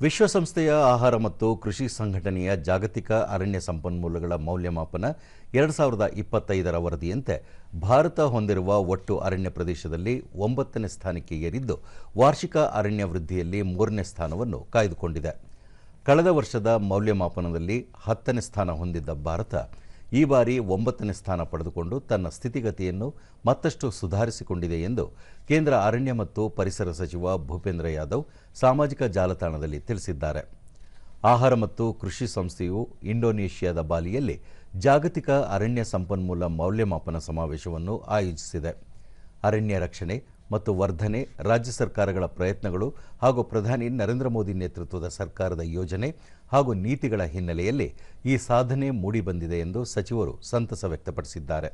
ವಿಶ್ವಸಂಸ್ಥೆಯ ಆಹಾರ ಮತ್ತು ಕೃಷಿ ಸಂಘಟನೆಯ ಜಾಗತಿಕ ಅರಣ್ಯ ಸಂಪನ್ಮೂಲಗಳ ಮೌಲ್ಯಮಾಪನ ಎರಡು ಸಾವಿರದ ಇಪ್ಪತ್ತೈದರ ವರದಿಯಂತೆ ಭಾರತ ಹೊಂದಿರುವ ಒಟ್ಟು ಅರಣ್ಯ ಪ್ರದೇಶದಲ್ಲಿ ಒಂಬತ್ತನೇ ಸ್ಥಾನಕ್ಕೆ ಏರಿದ್ದು, ವಾರ್ಷಿಕ ಅರಣ್ಯ ವೃದ್ಧಿಯಲ್ಲಿ ಮೂರನೇ ಸ್ಥಾನವನ್ನು ಕಾಯ್ದುಕೊಂಡಿದೆ. ಕಳೆದ ವರ್ಷದ ಮೌಲ್ಯಮಾಪನದಲ್ಲಿ ಹತ್ತನೇ ಸ್ಥಾನ ಹೊಂದಿದ್ದ ಭಾರತ ಈ ಬಾರಿ ಒಂಬತ್ತನೇ ಸ್ಥಾನ ಪಡೆದುಕೊಂಡು ತನ್ನ ಸ್ಥಿತಿಗತಿಯನ್ನು ಮತ್ತಷ್ಟು ಸುಧಾರಿಸಿಕೊಂಡಿದೆ ಎಂದು ಕೇಂದ್ರ ಅರಣ್ಯ ಮತ್ತು ಪರಿಸರ ಸಚಿವ ಭೂಪೇಂದ್ರ ಯಾದವ್ ಸಾಮಾಜಿಕ ಜಾಲತಾಣದಲ್ಲಿ ತಿಳಿಸಿದ್ದಾರೆ. ಆಹಾರ ಮತ್ತು ಕೃಷಿ ಸಂಸ್ಥೆಯು ಇಂಡೋನೇಷ್ಯಾದ ಬಾಲಿಯಲ್ಲಿ ಜಾಗತಿಕ ಅರಣ್ಯ ಸಂಪನ್ಮೂಲ ಮೌಲ್ಯಮಾಪನ ಸಮಾವೇಶವನ್ನು ಆಯೋಜಿಸಿದೆ. ಅರಣ್ಯ ರಕ್ಷಣೆ ಮತ್ತು ವರ್ಧನೆ, ರಾಜ್ಯ ಸರ್ಕಾರಗಳ ಪ್ರಯತ್ನಗಳು ಹಾಗೂ ಪ್ರಧಾನಿ ನರೇಂದ್ರ ಮೋದಿ ನೇತೃತ್ವದ ಸರ್ಕಾರದ ಯೋಜನೆ ಹಾಗೂ ನೀತಿಗಳ ಹಿನ್ನೆಲೆಯಲ್ಲಿ ಈ ಸಾಧನೆ ಮೂಡಿಬಂದಿದೆ ಎಂದು ಸಚಿವರು ಸಂತಸ ವ್ಯಕ್ತಪಡಿಸಿದ್ದಾರೆ.